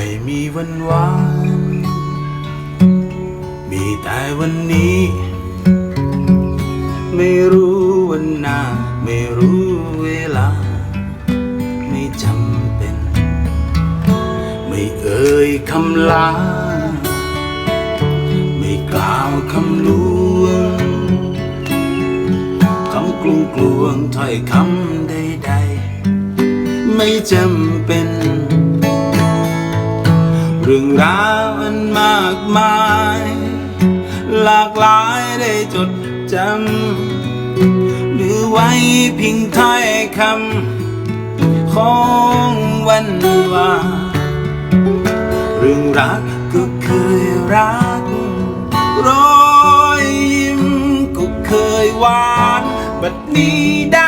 ไม่มีวันวานมีแต่วันนี้ ไม่รู้วันหน้า ไม่รู้เวลา ไม่จำเป็น ไม่เอ่ยคำลา ไม่กล่าวคำลวงคำกลุ้งกลวงถ้อยคำใดๆ ไม่จำเป็น เรื่องราวอันมากมาย หลากหลายได้จดจำหรือไว้เพียงถ้อยคำของวันวานเรื่องรักก็เคยรัก รอยยิ้มก็เคยหวาน บัดนี้ได้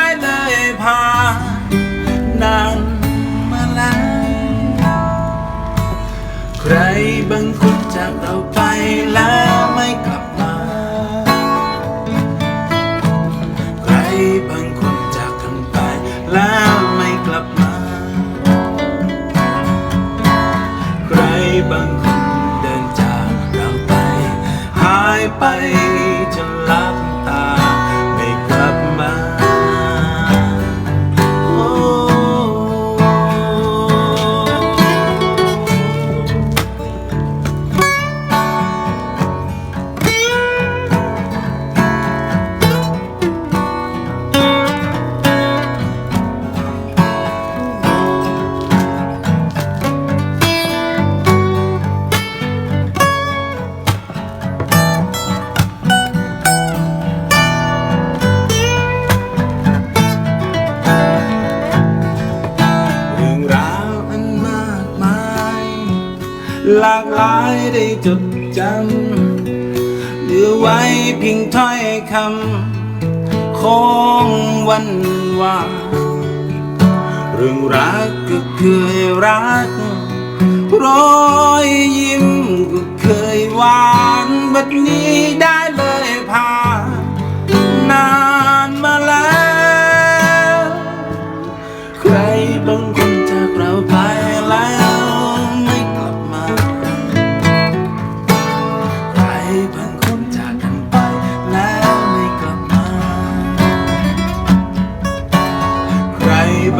า หลากหลายได้จดจำเหลือไว้เพียงถ้อยคำของวันวานเรื่องรักก็เคยรัก รอยยิ้มก็เคยหวานบัดนี้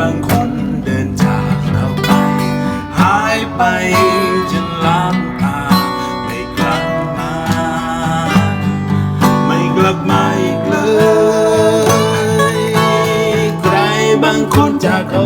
บางคนเดินจากเราไป หายไปจนล้างตา ไม่กลับมา ไม่กลับมาอีกเลย ใครบางคนจากเขา